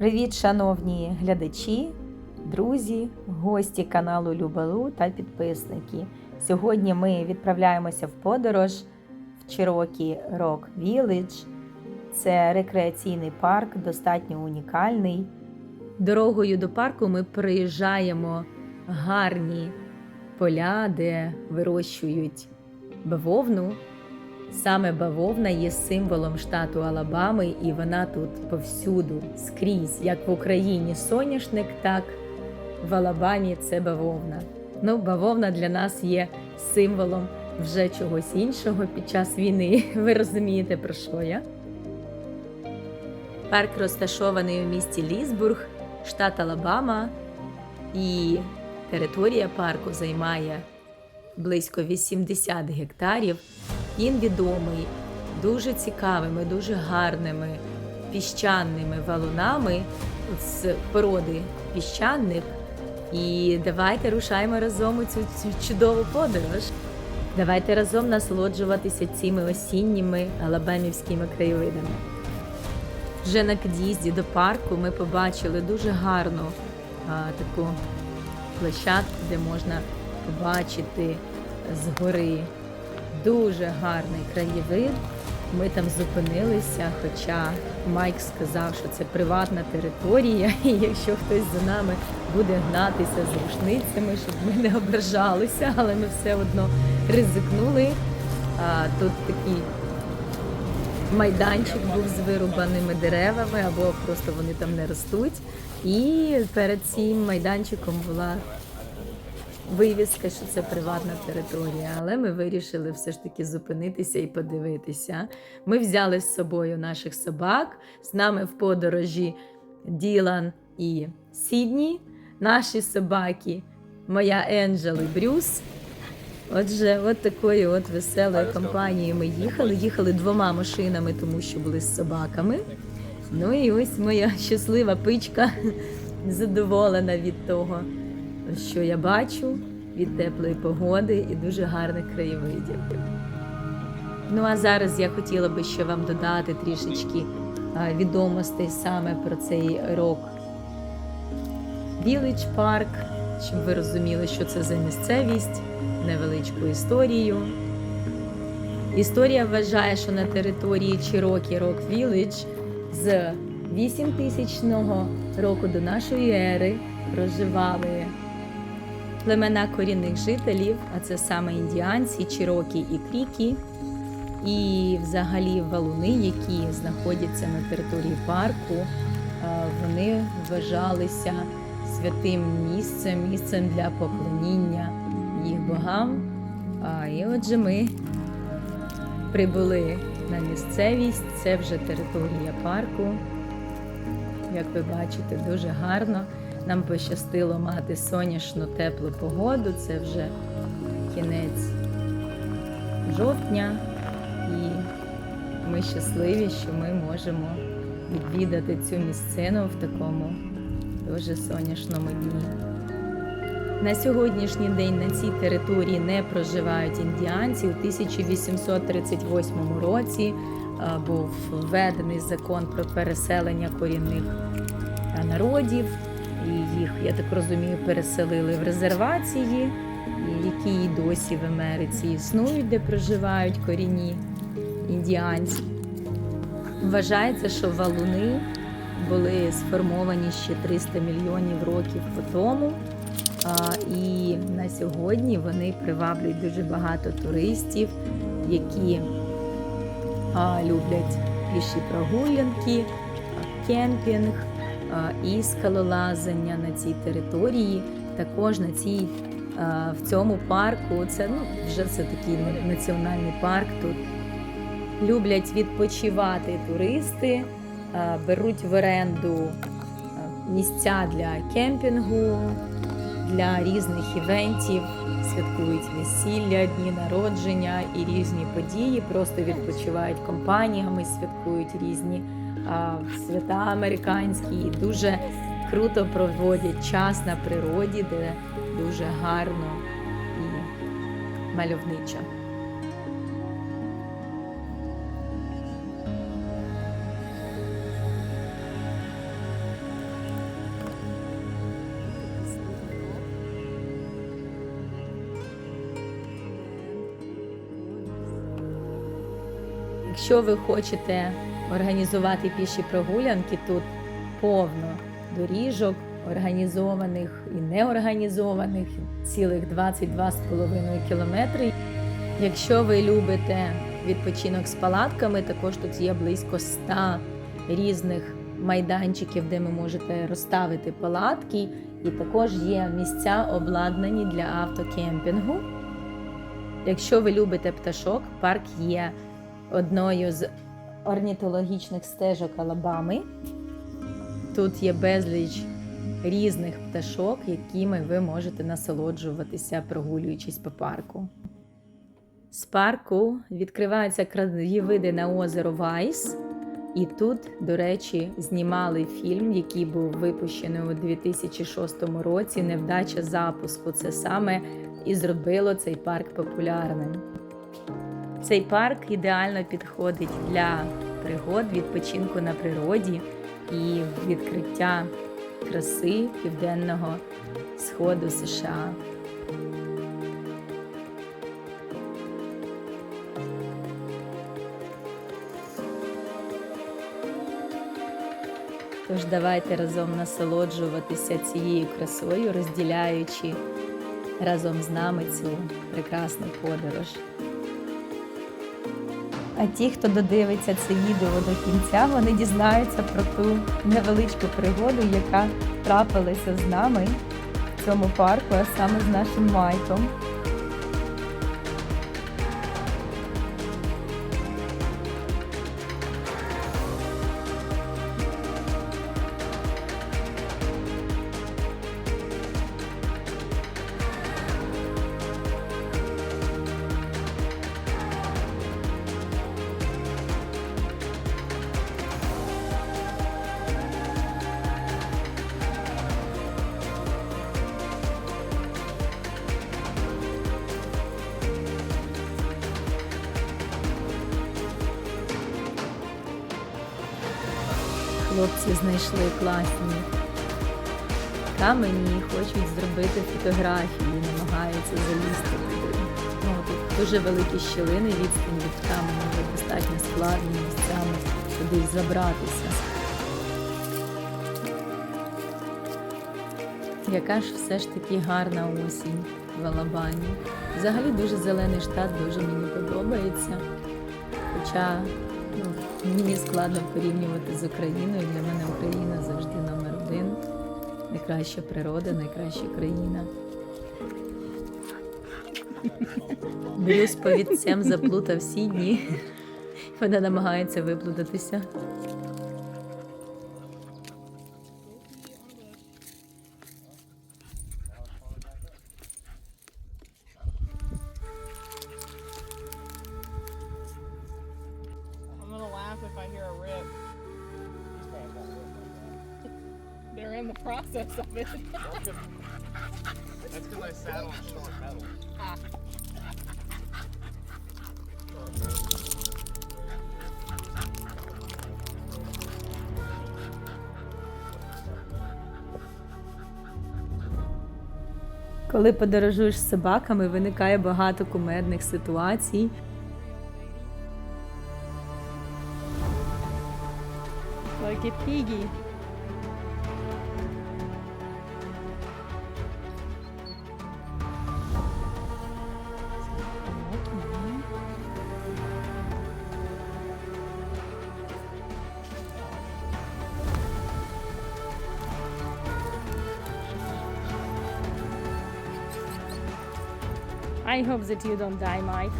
Привіт, шановні глядачі, друзі, гості каналу Любалу та підписники. Сьогодні ми відправляємося в подорож в Чирокі Rock Village. Це рекреаційний парк, достатньо унікальний. Дорогою до парку ми проїжджаємо гарні поля, де вирощують бавовну. Саме бавовна є символом штату Алабами, і вона тут повсюду, скрізь, як в Україні соняшник, так в Алабамі це бавовна. Ну, бавовна для нас є символом вже чогось іншого під час війни. Ви розумієте, про що я? Парк розташований у місті Лісбург, штат Алабама, і територія парку займає близько 80 гектарів. Він відомий дуже цікавими, дуже гарними піщаними валунами з породи піщаних. І давайте рушаємо разом у цю, цю чудову подорож. Давайте разом насолоджуватися цими осінніми алабамівськими краєвидами. Вже на під'їзді до парку ми побачили дуже гарну а, таку площадку, де можна побачити згори дуже гарний краєвид. Ми там зупинилися, хоча Майк сказав, що це приватна територія, і якщо хтось за нами буде гнатися з рушницями, щоб ми не ображалися, але ми все одно ризикнули. Тут такий майданчик був з вирубаними деревами, або просто вони там не ростуть. І перед цим майданчиком була вивіска, що це приватна територія, але ми вирішили все ж таки зупинитися і подивитися. Ми взяли з собою наших собак, з нами в подорожі Ділан і Сідні, наші собаки, моя Енджел і Брюс. Отже, от такою от веселою компанією ми їхали. Їхали двома машинами, тому що були з собаками. Ну і ось моя щаслива пичка задоволена від того що я бачу від теплої погоди і дуже гарних краєвидів. Ну а зараз я хотіла би ще вам додати трішечки відомостей саме про цей рок Village Park, щоб ви розуміли, що це за місцевість, невеличку історію. Історія вважає, що на території Чирокі Рок Village з 8000 року до нашої ери проживали племена корінних жителів, а це саме індіанці, чирокі і крікі, і взагалі валуни, які знаходяться на території парку, вони вважалися святим місцем, місцем для поклоніння їх богам. І отже, ми прибули на місцевість, це вже територія парку. Як ви бачите, дуже гарно. Нам пощастило мати сонячну теплу погоду. Це вже кінець жовтня, і ми щасливі, що ми можемо відвідати цю місцину в такому дуже сонячному дні. На сьогоднішній день на цій території не проживають індіанці. У 1838 році був введений закон про переселення корінних народів і їх, я так розумію, переселили в резервації, які і досі в Америці існують, де проживають корінні індіанці. Вважається, що валуни були сформовані ще 300 мільйонів років тому. І на сьогодні вони приваблюють дуже багато туристів, які люблять піші прогулянки, кемпінг і скалолазання на цій території. Також на цій в цьому парку це ну вже це такий національний парк. Тут люблять відпочивати туристи, беруть в оренду місця для кемпінгу, для різних івентів, святкують весілля, дні народження і різні події. Просто відпочивають компаніями, святкують різні свята американські і дуже круто проводять час на природі, де дуже гарно і мальовничо. Якщо ви хочете організувати піші прогулянки, тут повно доріжок, організованих і неорганізованих, цілих 22,5 кілометри. Якщо ви любите відпочинок з палатками, також тут є близько 100 різних майданчиків, де ви можете розставити палатки, і також є місця обладнані для автокемпінгу. Якщо ви любите пташок, парк є одною з орнітологічних стежок Алабами. Тут є безліч різних пташок, якими ви можете насолоджуватися, прогулюючись по парку. З парку відкриваються краєвиди на озеро Вайс. І тут, до речі, знімали фільм, який був випущений у 2006 році. Невдача запуску. Це саме і зробило цей парк популярним. Цей парк ідеально підходить для пригод, відпочинку на природі і відкриття краси південного сходу США. Тож давайте разом насолоджуватися цією красою, розділяючи разом з нами цю прекрасну подорож. А ті, хто додивиться це відео до кінця, вони дізнаються про ту невеличку пригоду, яка трапилася з нами в цьому парку, а саме з нашим Майком. Хлопці знайшли класні камені хочуть зробити фотографії, намагаються залізти. Ну, тут дуже великі щілини, відстань від каменю, достатньо складно місцями туди забратися. Яка ж все ж таки гарна осінь в Алабамі. Взагалі дуже зелений штат, дуже мені подобається. Хоча мені складно порівнювати з Україною. Для мене Україна завжди номер один. Найкраща природа, найкраща країна. Брюс повідцем заплутав всі дні. Вона намагається виплутатися. Коли подорожуєш з собаками, виникає багато кумедних ситуацій. Like a piggy. I hope that you don't die, Mike.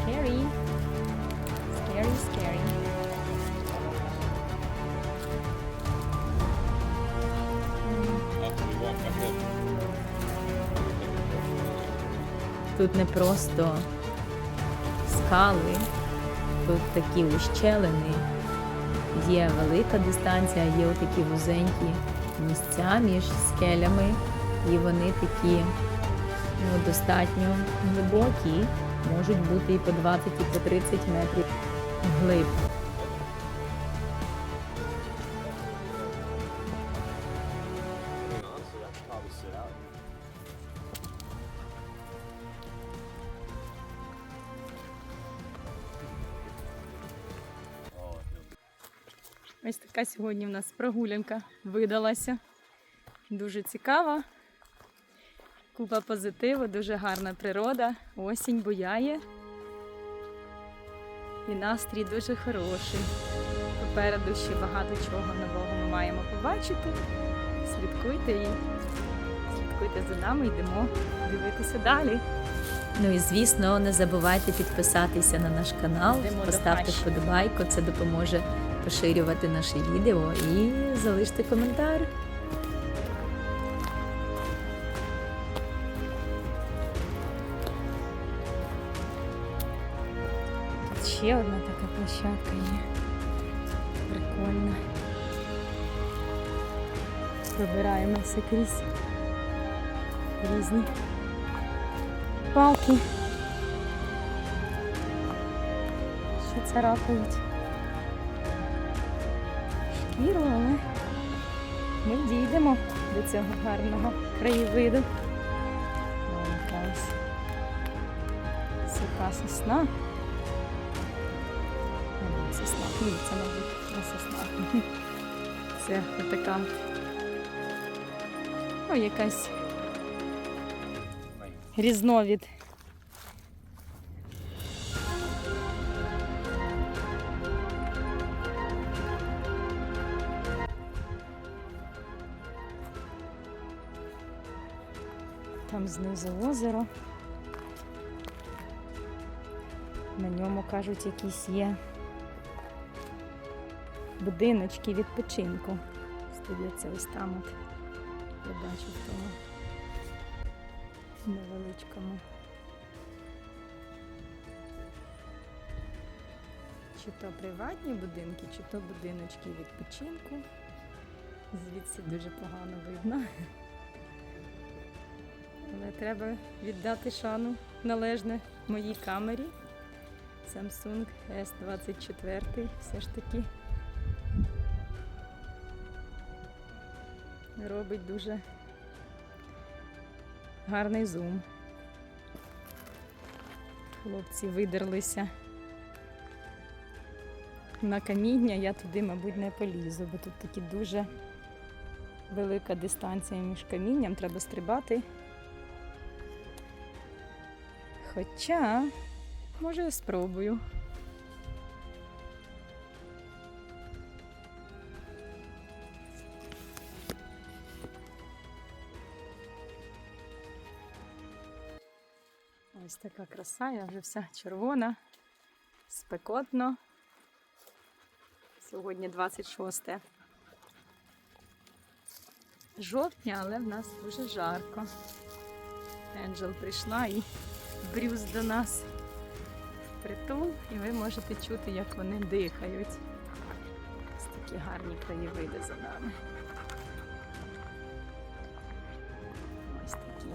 Scary. Scary, scary. Тут не просто скали, тут такі ущелини. Є велика дистанція, є отакі вузенькі місця між скелями, і вони такі ну, достатньо глибокі, можуть бути і по 20, і по 30 метрів глиб. Така сьогодні в нас прогулянка видалася. Дуже цікава. Купа позитиву, дуже гарна природа. Осінь буяє. І настрій дуже хороший. Попереду ще багато чого нового ми маємо побачити. Слідкуйте і слідкуйте за нами, йдемо дивитися далі. Ну і звісно, не забувайте підписатися на наш канал, Йдемо поставте вподобайку, це допоможе поширювати наші відео і залиште коментар. Ще одна така площадка є. Прикольна. Пробираємося крізь різні палки. Що царапають. Шкіру, але ми дійдемо до цього гарного краєвиду. О, якась суха сосна. Сосна. Ні, це, мабуть, не сосна. Це така. Ну, якась різновид. Там знизу озеро. На ньому кажуть, якісь є будиночки відпочинку. Здається, ось там от я бачу в тому невеличкому. Чи то приватні будинки, чи то будиночки відпочинку. Звідси дуже погано видно. Але треба віддати шану належне моїй камері. Samsung S24 все ж таки робить дуже гарний зум. Хлопці видерлися на каміння, я туди, мабуть, не полізу, бо тут таки дуже велика дистанція між камінням, треба стрибати. Хоча, може, я спробую. Ось така краса, я вже вся червона, спекотно. Сьогодні 26 жовтня, але в нас дуже жарко. Енджел прийшла і Брюс до нас притул, і ви можете чути, як вони дихають. Ось такі гарні краєвиди за нами. Ось такі.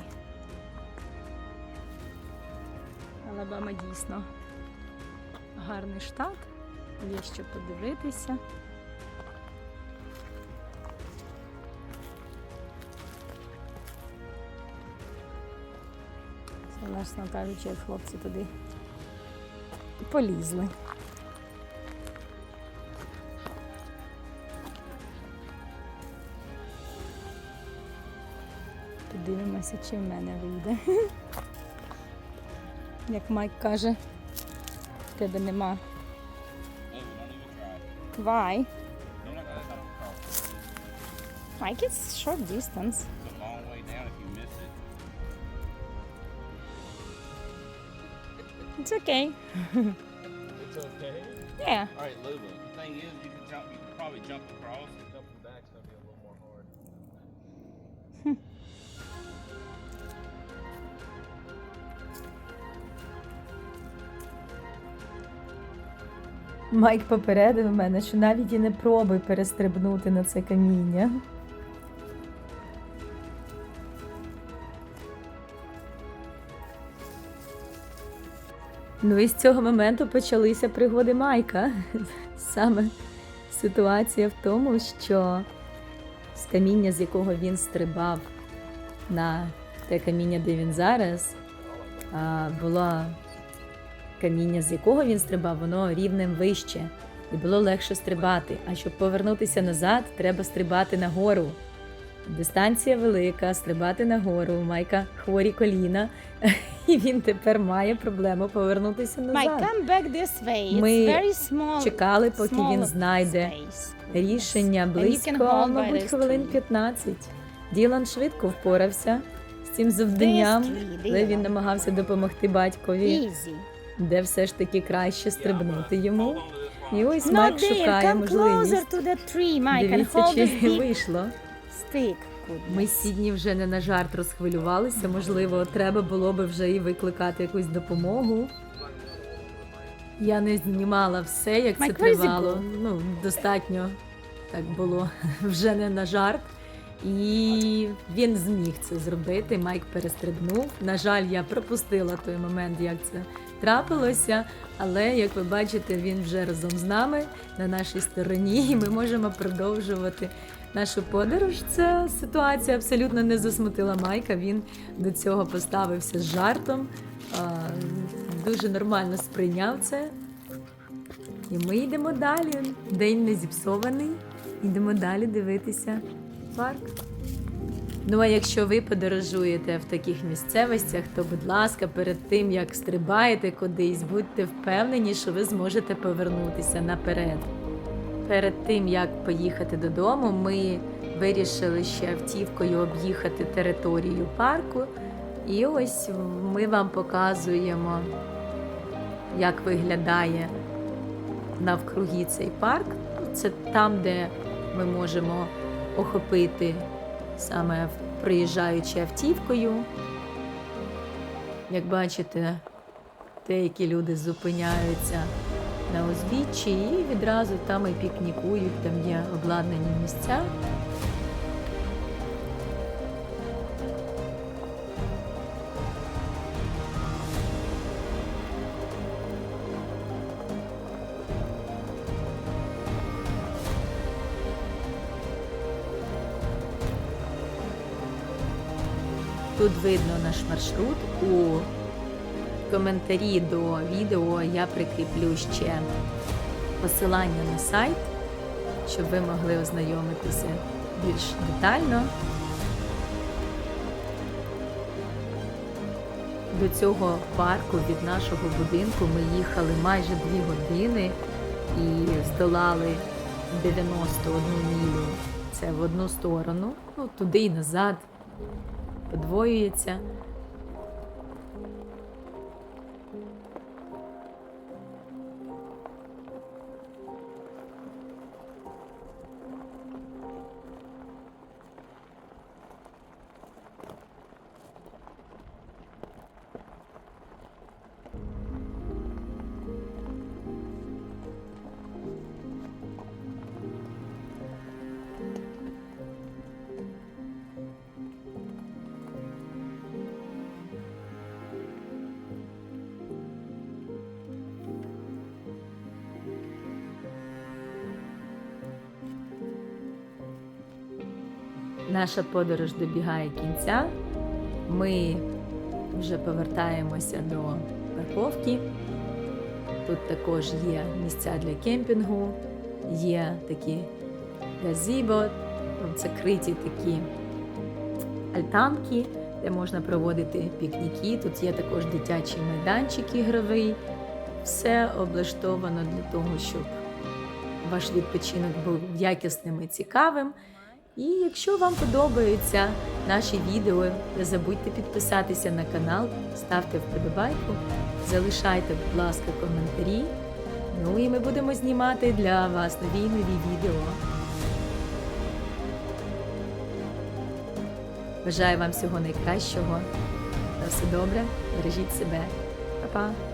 Алабама дійсно гарний штат, є що подивитися. Це наш Наталючий хлопці туди полізли. Подивимося, чи в мене вийде. Як Майк каже, в тебе нема. Why? Mike, it's short distance. It's okay. It's okay. Yeah. All right, Lula. The thing is, you can jump. You can probably jump across. Jumping back's gonna be a little more hard. Майк попередив мене, що навіть і не пробуй перестрибнути на це каміння. Ну і з цього моменту почалися пригоди Майка. Саме ситуація в тому, що з каміння, з якого він стрибав на те каміння, де він зараз, було каміння, з якого він стрибав, воно рівнем вище. і було легше стрибати. А щоб повернутися назад, треба стрибати нагору. Дистанція велика, стрибати нагору. Майка хворі коліна, і він тепер має проблему повернутися назад. come back this way. It's Ми very small. Чекали, поки small він знайде space. рішення близько, мабуть, хвилин 15. Ділан швидко впорався з цим завданням, але він намагався допомогти батькові, Easy. де все ж таки краще стрибнути йому. І ось Майк шукає можливість. Дивіться, чи вийшло. Stick. Ми Сідні вже не на жарт розхвилювалися. Можливо, треба було би вже і викликати якусь допомогу. Я не знімала все, як це тривало. Ну, достатньо так було вже не на жарт. І він зміг це зробити. Майк перестрибнув. На жаль, я пропустила той момент, як це трапилося. Але як ви бачите, він вже разом з нами на нашій стороні, і ми можемо продовжувати нашу подорож. Ця ситуація абсолютно не засмутила Майка. Він до цього поставився з жартом, дуже нормально сприйняв це. І ми йдемо далі. День не зіпсований. Йдемо далі дивитися парк. Ну а якщо ви подорожуєте в таких місцевостях, то будь ласка, перед тим як стрибаєте кудись, будьте впевнені, що ви зможете повернутися наперед. Перед тим як поїхати додому, ми вирішили ще автівкою об'їхати територію парку. І ось ми вам показуємо, як виглядає навкруги цей парк. Це там, де ми можемо охопити саме приїжджаючи автівкою. Як бачите, деякі люди зупиняються на узбіччі і відразу там і пікнікують, там є обладнані місця. Тут видно наш маршрут. У коментарі до відео я прикріплю ще посилання на сайт, щоб ви могли ознайомитися більш детально. До цього парку від нашого будинку ми їхали майже дві години і здолали 91 мілю. Це в одну сторону, ну туди і назад подвоюється. Наша подорож добігає кінця. Ми вже повертаємося до парковки. Тут також є місця для кемпінгу, є такі газібо, це криті такі альтанки, де можна проводити пікніки. Тут є також дитячий майданчик ігровий. Все облаштовано для того, щоб ваш відпочинок був якісним і цікавим. І якщо вам подобаються наші відео, не забудьте підписатися на канал, ставте вподобайку, залишайте, будь ласка, коментарі. Ну і ми будемо знімати для вас нові нові відео. Бажаю вам всього найкращого. На все добре, бережіть себе. Па-па!